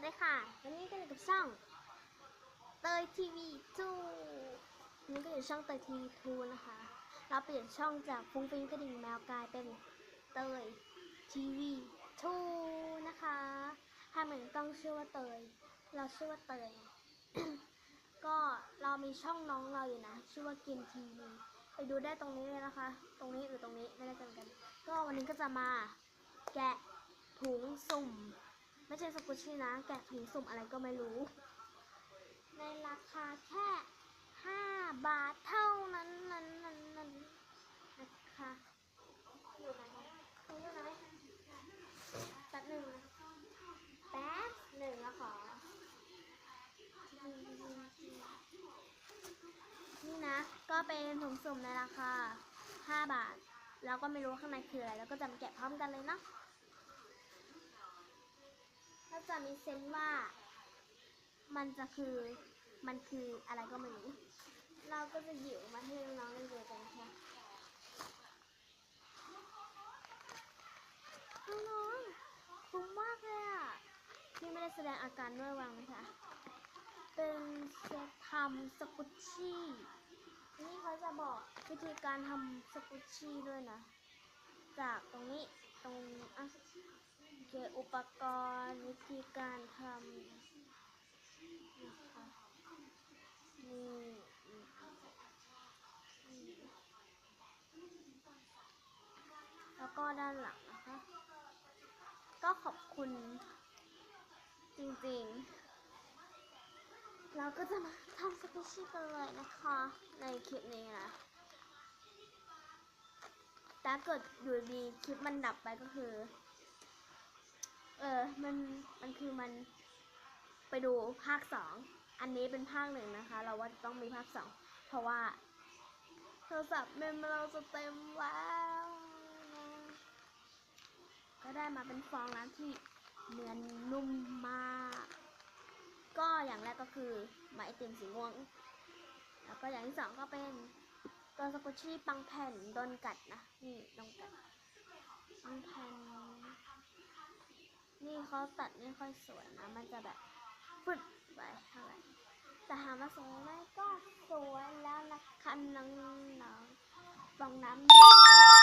วัสดีค่ะ วันนี้ก็อยู่กับช่องเตยทีวีทูนี่ก็อยู่ช่องเตยทีวีทูนะคะ เราเปลี่ยนช่องจากฟุ้งฟิ้งกระดิ่งแมวกลายเป็นเตยทีวีทูนะคะถ้าเหมือนต้องชื่อว่าเตย เราชื่อว่าเตย ก็เรามีช่องน้องเราอยู่นะ ชื่อว่ากินทีวีไปดูได้ตรงนี้เลยนะคะ ตรงนี้หรือตรงนี้ไม่ได้จำกัน ก็วันนี้ก็จะมาแกะถุงสุ่ม ไม่ใช่สกุชชี่นะ แกะถุงสุ่มอะไรก็ไม่รู้ ในราคาแค่5บาทเท่านั้นนั้นนั้นนั้นนะคะอยู่ไหนคะอยู่ไหนแป๊บหนึ่งนะแป๊บหนึ่งนะขอ นี่นะ ก็เป็นถุงสุ่มในราคา 5 บาท แล้วก็ไม่รู้ข้างในคืออะไร แล้วก็จะมาแกะพร้อมกันเลยเนาะ ก็จะมีเซนว่า มันจะคือมันคืออะไรก็ไม่รู้เราก็จะหยิบมาให้น้องๆได้ดูกันค่ะน้องๆคุ้มมากเลยอะพี่ไม่ได้แสดงอาการด้วยวางนะคะเป็นเซตทำสกุชชี่นี่เขาจะบอกวิธีการทำสกุชชี่ด้วยนะ จากตรงนี้ตรงอะ โอเคอุปกรณ์วิธีการทำนะคะนี่แล้วก็ด้านหลังนะคะ ก็ขอบคุณจริงๆ เราก็จะมาทำสกุชชี่กันเลยนะคะ ในคลิปนี้นะถ้าเกิดอยู่ดีคลิปมันดับไปก็คือ เออ มัน มันคือมันไปดูภาคสอง อันนี้เป็นภาคหนึ่งนะคะ เราว่าต้องมีภาคสอง เพราะว่าโทรศัพท์เมมเราจะเต็มแล้วนะก็ได้มาเป็นฟองน้ำที่เนื้อนุ่มมาก ก็อย่างแรกก็คือไม้ติมสีม่วง แล้วก็อย่างที่สองก็เป็นตัวสกุชชี่ปังแผ่นโดนกัดนะ นี่โดนกัดปังแผ่น นี่ เขาตัดไม่ค่อยสวยนะ มันจะแบบฟึดไปเท่าไหร่แต่หามาสวยไหมก็สวยแล้วนะคะน้องๆฟองน้ำ